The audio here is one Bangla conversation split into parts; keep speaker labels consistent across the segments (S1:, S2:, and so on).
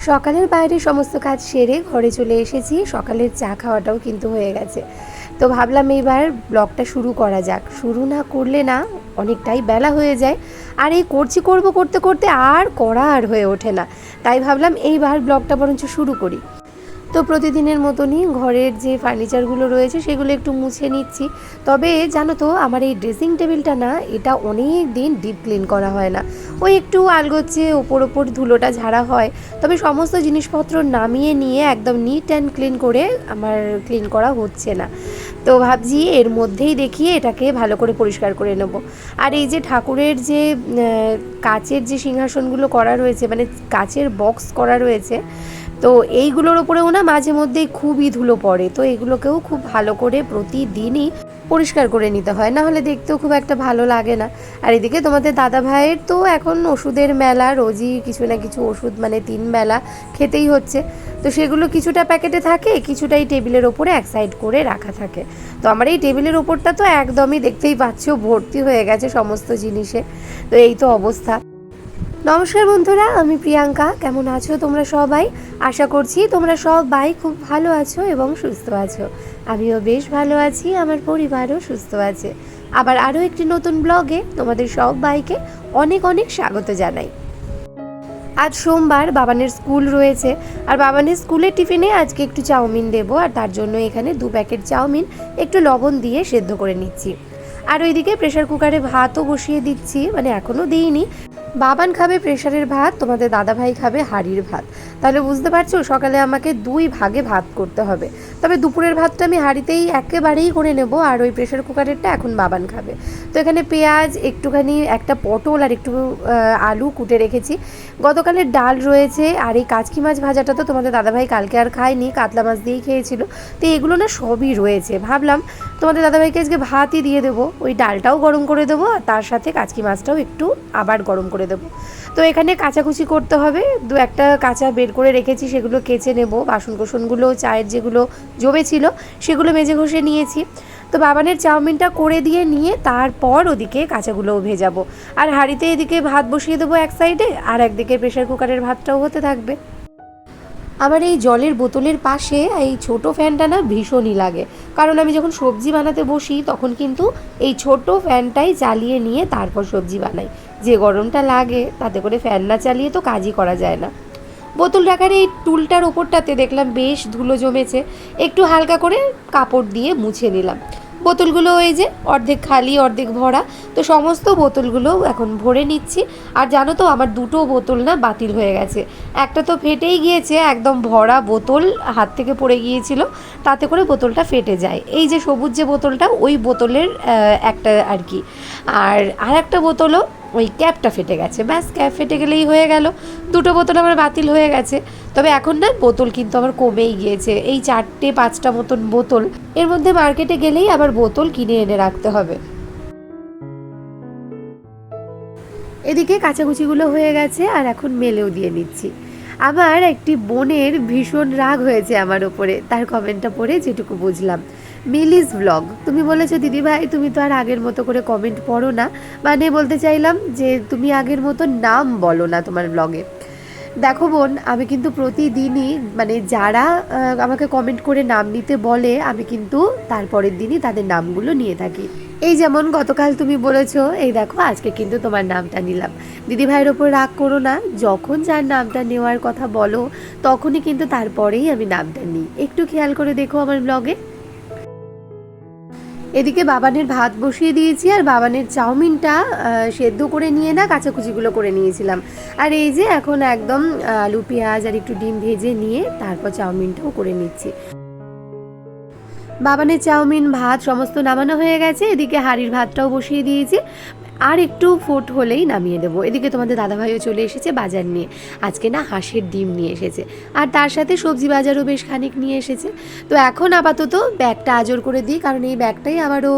S1: সকালের বাইরে সমস্ত কাজ সেরে ঘরে চলে এসেছি। সকালের চা খাওয়াটাও কিন্তু হয়ে গেছে। তো ভাবলাম এইবার ব্লগটা শুরু করা যাক। শুরু না করলে না অনেকটাই বেলা হয়ে যায়। আর এই করছি করব করতে করতে আর করা আর হয়ে ওঠে না। তাই ভাবলাম এইবার ব্লগটা বরঞ্চ শুরু করি। তো প্রতিদিনের মতনই ঘরের যে ফার্নিচারগুলো রয়েছে সেগুলো একটু মুছে নিচ্ছি। তবে জানো তো, আমার এই ড্রেসিং টেবিলটা না, এটা অনেক দিন ডিপ ক্লিন করা হয় না। ওই একটু আলগোচ্ছে ওপর ওপর ধুলোটা ঝাড়া হয়। তবে সমস্ত জিনিসপত্র নামিয়ে নিয়ে একদম নিট অ্যান্ড ক্লিন করে আমার ক্লিন করা হচ্ছে না। তো ভাবছি এর মধ্যেই দেখিয়ে এটাকে ভালো করে পরিষ্কার করে নেব। আর এই যে ঠাকুরের যে কাচের যে সিংহাসনগুলো করা রয়েছে মানে কাচের বক্স করা রয়েছে তো এইগুলোর ওপরেও না মাঝে মধ্যেই খুবই ধুলো পড়ে। তো এগুলোকেও খুব ভালো করে প্রতিদিনই পরিষ্কার করে নিতে হয়। না হলে দেখতেও খুব একটা ভালো লাগে না। আর এদিকে তোমাদের দাদা ভাইয়ের তো এখন ওষুধের মেলা, রোজই কিছু না কিছু ওষুধ মানে তিন বেলা খেতেই হচ্ছে। তো সেগুলো কিছুটা প্যাকেটে থাকে, কিছুটাই টেবিলের ওপরে এক সাইড করে রাখা থাকে। তো আমার এই টেবিলের ওপরটা তো একদমই দেখতেই পাচ্ছ, ভর্তি হয়ে গেছে সমস্ত জিনিসে। তো এই তো অবস্থা। নমস্কার বন্ধুরা, আমি প্রিয়াঙ্কা। কেমন আছো তোমরা সবাই? আশা করছি তোমরা সবাই খুব ভালো আছো এবং সুস্থ আছো। আমিও বেশ ভালো আছি, আমার পরিবারও সুস্থ আছে। আবার আরও একটি নতুন ব্লগে তোমাদের সবাইকে অনেক অনেক স্বাগত জানাই। আজ সোমবার, বাবানের স্কুল রয়েছে। আর বাবানের স্কুলের টিফিনে আজকে একটু চাউমিন দেবো, আর তার জন্য এখানে দু প্যাকেট চাউমিন একটু লবণ দিয়ে সেদ্ধ করে নিচ্ছি। আর ওইদিকে প্রেশার কুকারে ভাতও বসিয়ে দিচ্ছি মানে এখনও দিইনি। বাবান খাবে প্রেশারের ভাত, তোমাদের দাদাভাই খাবে হাড়ির ভাত। তাহলে বুঝতে পারছ, সকালে আমাকে দুই ভাগে ভাত করতে হবে। তবে দুপুরের ভাতটা আমি হাঁড়িতেই একেবারেই করে নেব, আর ওই প্রেশার কুকারেরটা এখন বাবান খাবে। তো এখানে পেঁয়াজ, একটুখানি একটা পটল আর একটু আলু কুটে রেখেছি। গতকালের ডাল রয়েছে, আর এই কাচকি মাছ ভাজাটা তো তোমাদের দাদাভাই কালকে আর খায়নি, কাতলা মাছ দিয়েই খেয়েছিল। তো এগুলো না সবই রয়েছে। ভাবলাম তোমাদের দাদাভাইকে আজকে ভাতই দিয়ে দেবো, ওই ডালটাও গরম করে দেবো, আর তার সাথে কাচকি মাছটাও একটু আবার গরম করে দেবো। তো এখানে কাচাকুচি করতে হবে। দু একটা কাঁচা বের করে রেখেছি, সেগুলো কেচে নেব। বাসন কোসনগুলো চায়ের যেগুলো জমেছিল, সেগুলো মেজে ঘষে নিয়েছি। তো বাবানের চাউমিনটা করে দিয়ে নিয়ে তারপর ওদিকে কাঁচাগুলোও ভেজাবো। আর হাঁড়িতে এদিকে ভাত বসিয়ে দেবো এক সাইডে, আর একদিকে প্রেশার কুকারের ভাতটাও হতে থাকবে। আমার এই জলের বোতলের পাশে এই ছোট ফ্যানটা না ভীষণই লাগে। কারণ আমি যখন সবজি বানাতে বসি, তখন কিন্তু এই ছোট ফ্যানটাই চালিয়ে নিয়ে তারপর সবজি বানাই। যে গরমটা লাগে, তাতে করে ফ্যান না চালিয়ে তো কাজই করা যায় না। বোতল রাখার এই টুলটার ওপরটাতে দেখলাম বেশ ধুলো জমেছে, একটু হালকা করে কাপড় দিয়ে মুছে নিলাম। বোতলগুলো এই যে অর্ধেক খালি, অর্ধেক ভরা, তো সমস্ত বোতলগুলো এখন ভরে নিচ্ছি। আর জানো তো, আমার দুটো বোতল না বাতিল হয়ে গেছে। একটা তো ফেটেই গিয়েছে, একদম ভরা বোতল হাত থেকে পড়ে গিয়েছিল, তাতে করে বোতলটা ফেটে যায়। এই যে সবুজ যে বোতলটা, ওই বোতলের একটা আর কি। আর আর একটা বোতলও ওই ক্যাপটা ফেটে গেছে। ব্যাস ক্যাপ ফেটে গেলেই হয়ে গেল। দুটো বোতল আমার বাতিল হয়ে গেছে। তবে এখন না, বোতল কিন্তু আমার কমেই গিয়েছে। এই চারটে, পাঁচটা মতন বোতল, এর মধ্যে মার্কেটে গেলেই আবার বোতল কিনে এনে রাখতে হবে। এদিকে কাচাকুচিগুলো হয়ে গেছে আর এখন মেলেও দিয়ে নিচ্ছি। আমার একটি বোনের ভীষণ রাগ হয়েছে আমার ওপরে। তার কমেন্টটা পড়ে যেটুকু বুঝলাম। মিলিস ব্লগ। তুমি বলেছ, দিদি ভাই, তুমি তো আর আগের মতো করে কমেন্ট পড়ো না। মানে বলতে চাইলাম যে, তুমি আগের মতো নাম বলো না তোমার ব্লগে। দেখো বোন, আমি কিন্তু প্রতিদিনই মানে যারা আমাকে কমেন্ট করে নাম নিতে বলে, আমি কিন্তু তারপরের দিনই তাদের নামগুলো নিয়ে থাকি। এই যেমন গতকাল তুমি বলেছ, এই দেখো, আজকে কিন্তু তোমার নামটা নিলাম। দিদি ভাইয়ের ওপর রাগ করো না, যখন যার নামটা নেওয়ার কথা বলো, তখনই কিন্তু তারপরেই আমি নামটা নিই। একটু খেয়াল করে দেখো আমার ব্লগে। এদিকে বাবানের ভাত বসিয়ে দিয়েছি আর বাবানের চাউমিনটা সেদ্ধ করে নিয়ে না কাঁচাকুচিগুলো করে নিয়েছিলাম। আর এই যে এখন একদম আলু, পেঁয়াজ আর একটু ডিম ভেজে নিয়ে তারপর চাউমিনটাও করে নিচ্ছি। বাবানের চাউমিন, ভাত সমস্ত নামানো হয়ে গেছে। এদিকে হাড়ির ভাতটাও বসিয়ে দিয়েছি। আর একটু ফুট হলেই নামিয়ে দেবো। এদিকে তোমাদের দাদাভাইও চলে এসেছে বাজার নিয়ে। আজকে না হাঁসের ডিম নিয়ে এসেছে। আর তার সাথে সবজি বাজারও বেশ খানিক নিয়ে এসেছে। তো এখন আপাতত ব্যাগটা আজর করে দিই, কারণ এই ব্যাগটাই আবারও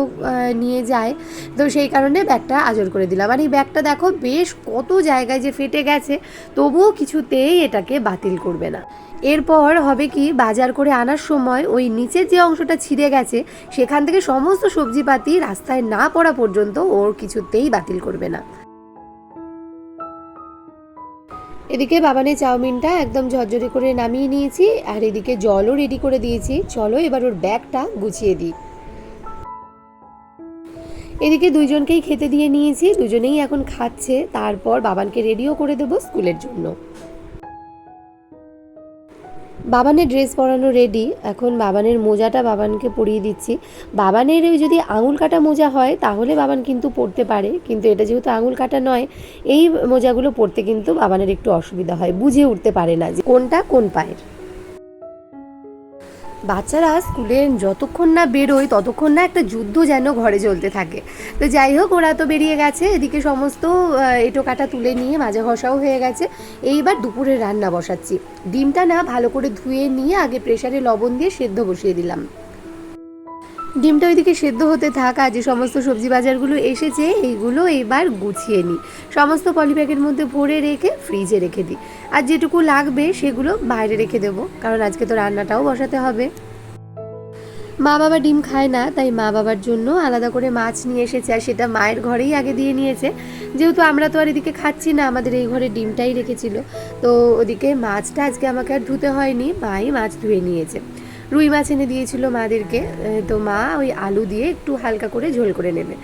S1: নিয়ে যায়। তো সেই কারণে ব্যাগটা আজর করে দিলাম। আর এই ব্যাগটা দেখো বেশ কত জায়গায় যে ফেটে গেছে, তবুও কিছুতেই এটাকে বাতিল করবে না। এরপর হবে কি, বাজার করে আনার সময় ওই নিচের যে অংশটা ছিঁড়ে গেছে, সেখান থেকে সমস্ত সবজিপাতি রাস্তায় না পড়া পর্যন্ত ওর কিছুতেই বাতিল করবে না। এদিকে বাবানের চাউমিনটা একদম ঝরঝরে করে নামিয়ে নিয়েছি, আর এদিকে জলও রেডি করে দিয়েছি। চলো এবার ওর ব্যাগটা গুছিয়ে দিই। এদিকে দুইজনকেই খেতে দিয়ে নিয়েছি, দুজনেই এখন খাচ্ছে। তারপর বাবানকে রেডিও করে দেবো স্কুলের জন্য। বাবানের ড্রেস পরানো রেডি এখন বাবানের মোজাটা বাবানকে পরিয়ে দিচ্ছি। বাবানের যদি আঙুল কাটা মোজা হয়, তাহলে বাবান কিন্তু পরতে পারে, কিন্তু এটা যেহেতু আঙুল কাটা নয়, এই মোজাগুলো পরতে কিন্তু বাবানের একটু অসুবিধা হয়, বুঝে উঠতে পারে না যে কোনটা কোন পায়ের। বাচ্চারা স্কুলে যতক্ষণ না বেরোয়, ততক্ষণ না একটা যুদ্ধ যেন ঘরে চলতে থাকে। তো যাই হোক, ওরা তো বেরিয়ে গেছে, এদিকে সমস্ত এটো কাটা তুলে নিয়ে মাজা ঘষাও হয়ে গেছে। এইবার দুপুরে রান্না বসাচ্ছি। ডিমটা না ভালো করে ধুয়ে নিয়ে আগে প্রেশারে লবণ দিয়ে সেদ্ধ বসিয়ে দিলাম। ডিমটা ওইদিকে সেদ্ধ হতে থাকা যে সমস্ত সবজি বাজারগুলো এসেছে, এইগুলো এবার গুছিয়ে নিই সমস্ত পলিব্যাগের মধ্যে ভরে রেখে ফ্রিজে রেখে দিই আর যেটুকু লাগবে সেগুলো বাইরে রেখে দেবো, কারণ আজকে তো রান্নাটাও বসাতে হবে। মা বাবা ডিম খায় না, তাই মা বাবার জন্য আলাদা করে মাছ নিয়ে এসেছে, আর সেটা মায়ের ঘরেই আগে দিয়ে নিয়েছে। যেহেতু আমরা তো আর এদিকে খাচ্ছি না, আমাদের এই ঘরে ডিমটাই রেখেছিল। তো ওদিকে মাছটা আজকে আমাকে আর ধুতে হয়নি, মাই মাছ ধুয়ে নিয়েছে। রুই মাছ এনে দিয়েছিল মাদেরকে তো মা ওই আলু দিয়ে একটু হালকা করে ঝোল করে নেবে।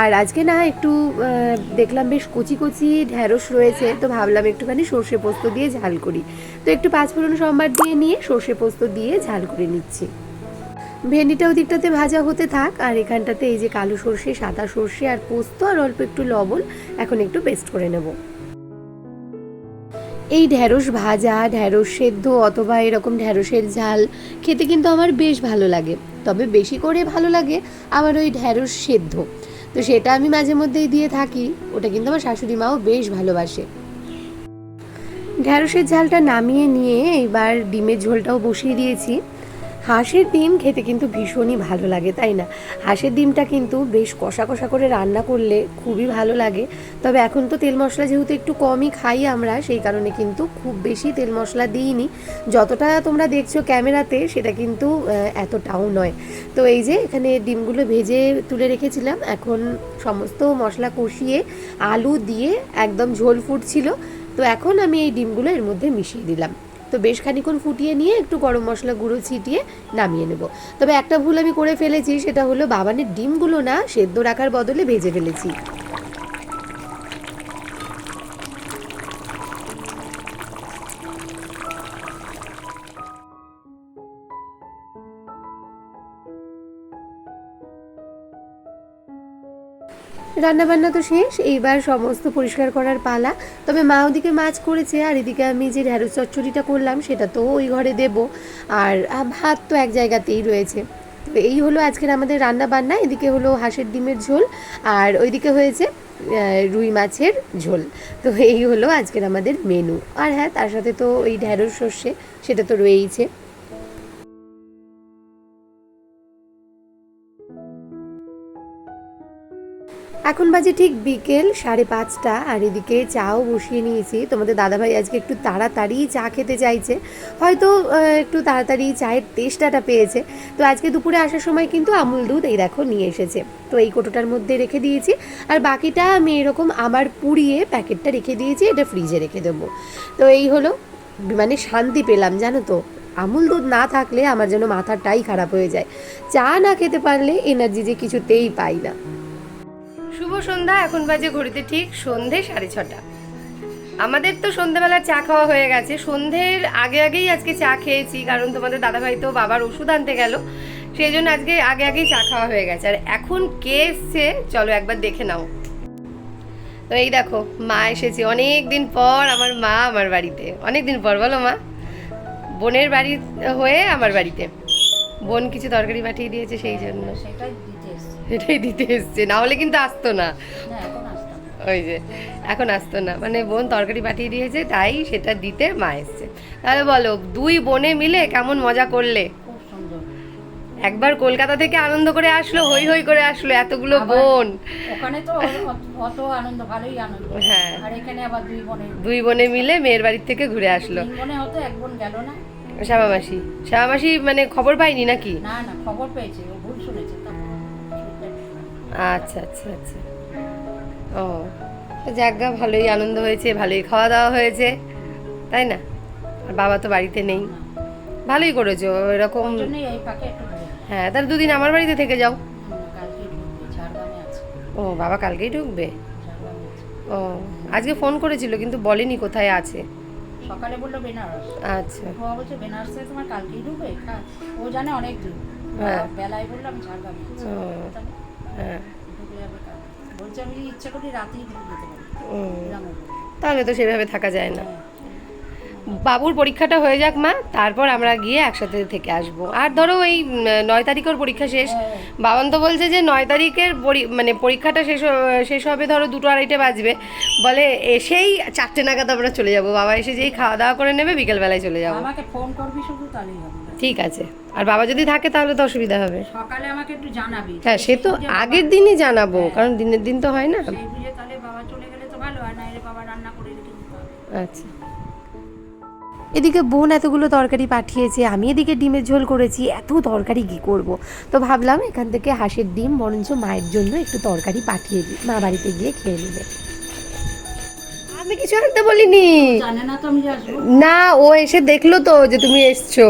S1: আর আজকে না একটু দেখলাম বেশ কচি কচি ঢ্যাঁড়স রয়েছে, তো ভাবলাম একটুখানি সর্ষে পোস্ত দিয়ে ঝাল করি। তো একটু পাঁচফোড়ন সম্বার দিয়ে নিয়ে সর্ষে পোস্ত দিয়ে ঝাল করে নিচ্ছি। ভেন্ডিটা ওদিকটাতে ভাজা হতে থাক, আর এখানটাতে এই যে কালো সর্ষে, সাদা সর্ষে, আর পোস্ত, আর অল্প একটু লবণ, এখন একটু পেস্ট করে নেব। এই ঢ্যাঁড়স ভাজা, ঢ্যাঁড়স সেদ্ধ অথবা এরকম ঢ্যাঁড়সের ঝাল খেতে কিন্তু আমার বেশ ভালো লাগে। তবে বেশি করে ভালো লাগে আমার ওই ঢ্যাঁড়স সেদ্ধ। তো সেটা আমি মাঝে মধ্যেই দিয়ে থাকি, ওটা কিন্তু আমার শাশুড়ি মাও বেশ ভালোবাসে। ঢ্যাঁড়সের ঝালটা নামিয়ে নিয়ে এবার ডিমের ঝোলটাও বসিয়ে দিয়েছি। হাঁসের ডিম খেতে কিন্তু ভীষণই ভালো লাগে, তাই না? হাঁসের ডিমটা কিন্তু বেশ কষা কষা করে রান্না করলে খুবই ভালো লাগে। তবে এখন তো তেল মশলা যেহেতু একটু কমই খাই আমরা, সেই কারণে কিন্তু খুব বেশি তেল মশলা দিইনি। যতটা তোমরা দেখছ ক্যামেরাতে, সেটা কিন্তু এতটাও নয়। তো এই যে এখানে ডিমগুলো ভেজে তুলে রেখেছিলাম, এখন সমস্ত মশলা কষিয়ে আলু দিয়ে একদম ঝোল ফুটছিল। তো এখন আমি এই ডিমগুলো এর মধ্যে মিশিয়ে দিলাম। তো বেশ খানিক্ষণ ফুটিয়ে নিয়ে একটু গরম মশলা গুঁড়ো ছিটিয়ে নামিয়ে নেব। তবে একটা ভুল আমি করে ফেলেছি, সেটা হলো বাবানের ডিমগুলো না সেদ্ধ রাখার বদলে ভেজে ফেলেছি। রান্না বান্না তো শেষ, এইবার সমস্ত পরিষ্কার করার পালা। তবে মা ওদিকে মাছ করেছে, আর এদিকে আমি যে ঢ্যাঁড়স চচ্চড়িটা করলাম, সেটা তো ওই ঘরে দেব। আর ভাত তো এক জায়গাতেই রয়েছে। তো এই হলো আজকের আমাদের রান্না বান্না এদিকে হলো হাঁসের ডিমের ঝোল, আর ওইদিকে হয়েছে রুই মাছের ঝোল। তো এই হলো আজকের আমাদের মেনু আর হ্যাঁ তার সাথে তো ওই ঢ্যাঁড়স সর্ষে, সেটা তো রয়েইছে। এখন বাজে ঠিক বিকেল, সাড়ে পাঁচটা, আর এদিকে চাও বসিয়ে নিয়েছি। তোমাদের দাদাভাই আজকে একটু তাড়াতাড়ি চা খেতে চাইছে। হয়তো একটু তাড়াতাড়ি চায়ের টেস্টটা পেয়েছে। তো আজকে দুপুরে আসার সময় কিন্তু আমুল দুধ এই দেখো নিয়ে এসেছে। তো এই কোটোটার মধ্যে রেখে দিয়েছি। আর বাকিটা আমি এরকম আমার পুড়িয়ে প্যাকেটটা রেখে দিয়েছি, এটা ফ্রিজে রেখে দেবো। তো এই হলো মানে শান্তি পেলাম, জানো তো। আমুল দুধ না থাকলে আমার যেন মাথাটাই খারাপ হয়ে যায়। চা না খেতে পারলে এনার্জি যে কিছুতেই পাই না। শুভ সন্ধ্যা, এখন বাজে ঘড়িতে ঠিক সন্ধে সাড়ে ছটা। আমাদের তো সন্ধেবেলা চা খাওয়া হয়ে গেছে। সন্ধ্যের আগে আগেই আজকে চা খেয়েছি, কারণ তোমাদের দাদাভাই তো বাবার ওষুধ আনতে গেল। সেই জন্য আজকে আগে আগেই চা খাওয়া হয়ে গেছে। আর এখন কে এসছে, চলো একবার দেখে নাও। তো এই দেখো, মা এসেছে। অনেক দিন পর আমার মা আমার বাড়িতে। অনেক দিন পর, বলো মা। বোনের বাড়ি হয়ে আমার বাড়িতে। বোন কিছু তরকারি পাঠিয়ে দিয়েছে সেই জন্য।
S2: সেটাই
S1: এটাই দিতে এসছে। না হলে কিন্তু আসতো না। ওই যে এখন আসতো না। মানে বোন তরকারি পাঠিয়ে দিয়েছে তাই সেটা দিতে মা এসছে। তাহলে বলো দুই বোনে মিলে কেমন মজা করলে? একবার কলকাতা থেকে আনন্দ করে আসলো হই হই করে আসলো এতগুলো বোন।
S2: ওখানে তো অত আনন্দ ভালোই আনন্দ।
S1: হ্যাঁ।
S2: আর এখানে আবার দুই বোনের
S1: দুই বোনে মিলে মেয়ের বাড়ির থেকে ঘুরে আসলো।
S2: বোনে হতো এক বোন গেল না।
S1: শ্যামামাসি শ্যামামাসি মানে খবর পাইনি নাকি?
S2: না না খবর পেয়েছে।
S1: আচ্ছা আচ্ছা আচ্ছা। ও যাজ্ঞা ভালোই আনন্দ হয়েছে ভালোই খাওয়া দাওয়া হয়েছে তাই না? আর বাবা তো বাড়িতে নেই। ভালোই করেছ এরকম। হ্যাঁ তাহলে দুদিন আমার বাড়িতে থেকে যাও। ও বাবা কালকেই ঢুকবে? ও আজকে ফোন করেছিল কিন্তু বলেনি কোথায় আছে।
S2: সকালে বলল বেনারস।
S1: আচ্ছা।
S2: বাবা বলছে বেনারসে তোমার কালকেই ঢুকবে? ও জানে অনেক দূর
S1: হ্যাঁ।
S2: বেলায় বলল আমি ঝাড়গ্রামে
S1: হ্যাঁ। তাহলে তো সেভাবে থাকা যায় না। বাবুর পরীক্ষাটা হয়ে যাক মা তারপর আমরা গিয়ে একসাথে থেকে আসব। আর ধরো এই নয় তারিখের পরীক্ষা শেষ।
S2: হ্যাঁ।
S1: বাবান তো বলছে যে নয় তারিখের মানে পরীক্ষাটা শেষ শেষ হবে ধরো দুটো আড়াইটে বাজবে। বলে এসেই চারটে নাগাদ আমরা চলে যাব। বাবা এসে যেই খাওয়া দাওয়া করে নেবে বিকেলবেলায় চলে যাব।
S2: আমাকে ফোন করবি শুধু তাহলেই হবে।
S1: ঠিক আছে। আর বাবা যদি থাকে তাহলে তো অসুবিধা হবে।
S2: সকালে আমাকে একটু জানাবি।
S1: হ্যাঁ সে তো আগের দিনই জানাব কারণ দিনের দিন তো হয় না।
S2: সেই বুঝে তাহলে বাবা চলে গেলে তো ভালো হয় না এলে বাবা রান্না করে রেখে
S1: আচ্ছা। এদিকে বোন এতগুলো তরকারি পাঠিয়েছে আমি এদিকে ডিমের ঝোল করেছি এত তরকারি কি করব? তো ভাবলাম এখান থেকে হাঁসের ডিম বরঞ্চ মায়ের জন্য একটু তরকারি পাঠিয়ে দিই মা বাড়িতে গিয়ে খেয়ে নেবে। আমি কিছু আনতে বলিনি।
S2: না
S1: ও এসে দেখল তো যে তুমি এসছো।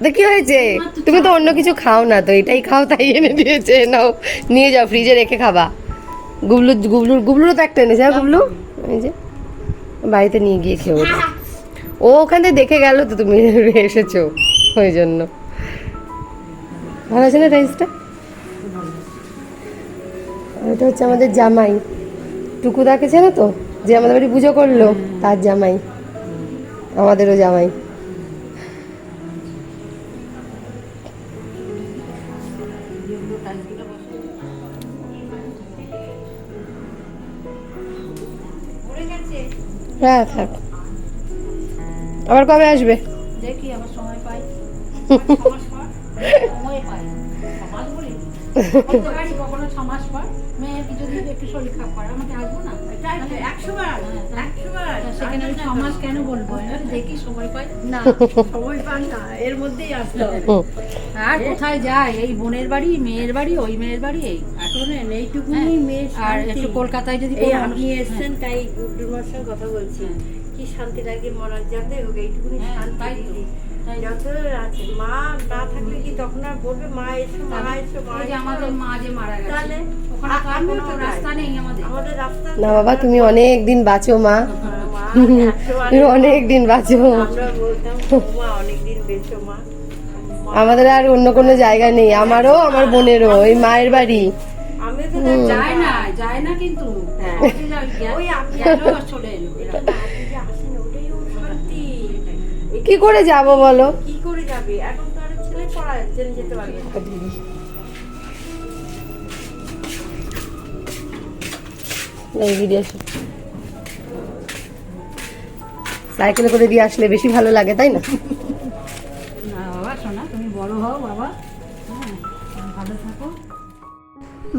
S1: তো কি হয়েছে? তুমি তো অন্য কিছু খাও না তো, এটাই খাও, তাই এনে দিয়েছে। নাও, নিয়ে যাও ফ্রিজে রেখে খাবা। গুবলু গুবলু গুবলুরও তো একটা এনেছে হ্যাঁ গুবলু? এই যে, বাড়িতে নিয়ে গিয়ে খেয়ে ও ওখান থেকে দেখে গেল তো তুমি এসেছ, ওই জন্য। ভালো আছে না রাইসটা ওটা হচ্ছে আমাদের জামাই। টুকু দেখেছে না তো? যে আমাদের বাড়ি পুজো করল, তার জামাই। আমাদেরও জামাই। হ্যাঁ থাক। আবার কবে আসবে?
S2: দেখি আবার সময় পাই। সময় পাই পারি যদি একটু শরীর খারাপ করে আমাকে আসব না সেখানে আমি কেন বলব দেখি সময় পাই
S3: না সময় পান না এর মধ্যেই আসতে হবে
S2: আর কোথায় যায়? এই বোনের বাড়ি মেয়ের বাড়ি ওই মেয়ের বাড়ি এই।
S3: শোনেন এইটুকুনি
S2: হ্যাঁ,
S3: মেয়ে
S2: আর একটু কলকাতায় যদি
S3: এই আপনি
S2: অনুষ্ঠান-
S3: এসছেন তাই গুড্ডুর সঙ্গে কথা বলছি।
S2: হ্যাঁ।
S3: কি শান্তি লাগে মনার যাতে হোক এইটুকুনি
S2: হ্যাঁ,
S3: শান্তি। যত আছে মা না থাকলে কি তখন আর বলবে মা এসো মা এসো মা এসো।
S2: আমাদের মা যে মারা গেছে
S3: তাহলে
S1: না বাবা তুমি অনেক দিন বাঁচো মা। তুমি অনেক দিন বাঁচো
S3: আমরা অনেকদিন বেঁচো মা।
S1: আমাদের আর অন্য কোনো জায়গা নেই। আমারও আমার বোনেরও এই মায়ের বাড়ি।
S2: যায় না যায় না কিন্তু।
S3: হ্যাঁ।
S2: ওই চলে এলো।
S1: কি করে যাব বলো?
S3: কি করে যাবে? এখন তো আর ছেলে পড়ায় জেনে যেতে পারবে
S1: সাইকেলে করে দিয়ে আসলে বেশি ভালো লাগে তাই না?
S2: না বাবা শোনা তুমি বড় হও বাবা।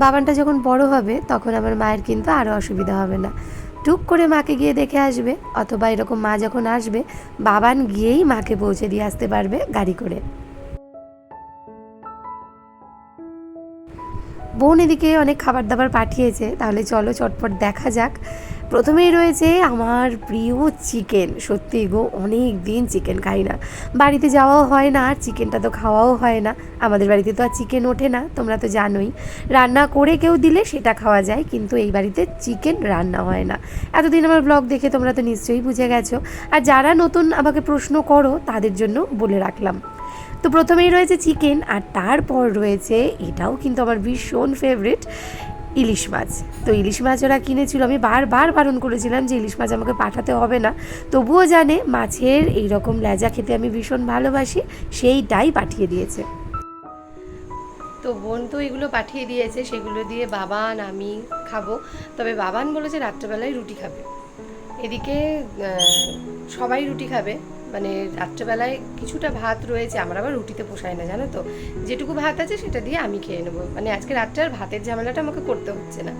S1: বাবানটা যখন বড় হবে, তখন আমার মায়ের কিন্তু আরও অসুবিধা হবে না। টুক করে মাকে গিয়ে দেখে আসবে, অথবা এরকম মা যখন আসবে, বাবান গিয়েই মাকে পৌঁছে দিয়ে আসতে পারবে গাড়ি করে। বোন এদিকে অনেক খাবার দাবার পাঠিয়েছে, তাহলে চলো চটপট দেখা যাক। প্রথমেই রয়েছে আমার প্রিয় চিকেন। সত্যি গো অনেক দিন চিকেন খাই না। বাড়িতে যাওয়াও হয় না, আর চিকেনটা তো খাওয়াও হয় না। আমাদের বাড়িতে তো আর চিকেন ওঠে না, তোমরা তো জানোই। রান্না করে কেউ দিলে সেটা খাওয়া যায়, কিন্তু এই বাড়িতে চিকেন রান্না হয় না। এতদিন আমার ব্লগ দেখে তোমরা তো নিশ্চয়ই বুঝে গেছো। আর যারা নতুন আমাকে প্রশ্ন করো, তাদের জন্য বলে রাখলাম। তো প্রথমেই রয়েছে চিকেন, আর তারপর রয়েছে, এটাও কিন্তু আমার ভীষণ ফেভারিট ইলিশ মাছ। তো ইলিশ মাছ ওরা কিনেছিল, আমি বারবার বারণ করেছিলাম যে ইলিশ মাছ আমাকে পাঠাতে হবে না। তবুও জানে মাছের এই রকম লেজা খেতে আমি ভীষণ ভালোবাসি, সেইটাই পাঠিয়ে দিয়েছে। তো বোন তো এগুলো পাঠিয়ে দিয়েছে, সেগুলো দিয়ে বাবান আমি খাব। তবে বাবান বলেছে রাত্রেবেলায় রুটি খাবে। এদিকে সবাই রুটি খাবে। মানে রাত্রেবেলায় কিছুটা ভাত রয়েছে, আমার আবার রুটিতে পোষায় না, জানো তো? যেটুকু ভাত আছে সেটা দিয়ে আমি খেয়ে নেব। মানে আজকে রাত্রে আর ভাতের ঝামেলাটা আমাকে করতে হচ্ছে না।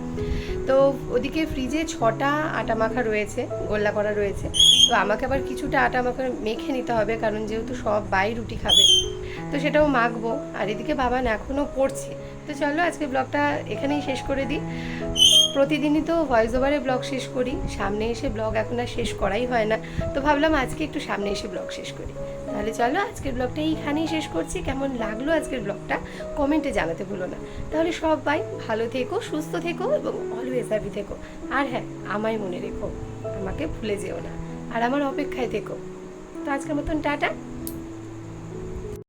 S1: তো ওদিকে ফ্রিজে ছটা আটা মাখা রয়েছে, গোল্লা করা রয়েছে। তো আমাকে আবার কিছুটা আটা মাখা মেখে নিতে হবে, কারণ যেহেতু সব বাই রুটি খাবে, তো সেটাও মাখবো। আর এদিকে বাবান এখনও পড়ছে তো চলো আজকে ব্লগটা এখানেই শেষ করে দিই। প্রতিদিনই তো ভয়েস ওভারে ব্লগ শেষ করি। সামনে এসে ব্লগ এখন আর শেষ করাই হয় না। তো ভাবলাম আজকে একটু সামনে এসে ব্লগ শেষ করি। তাহলে চলো আজকের ব্লগটা এইখানেই শেষ করছি। কেমন লাগল আজকের ব্লগটা কমেন্টে জানাতে ভুলো না। তাহলে সবাই ভালো থেকো, সুস্থ থেকো এবং অলওয়েজ হ্যাপি থেকো। আর হ্যাঁ আমায় মনে রেখো, আমাকে ভুলে যেও না। আর আমার অপেক্ষায় থেকো। তো আজকের মতন টাটা।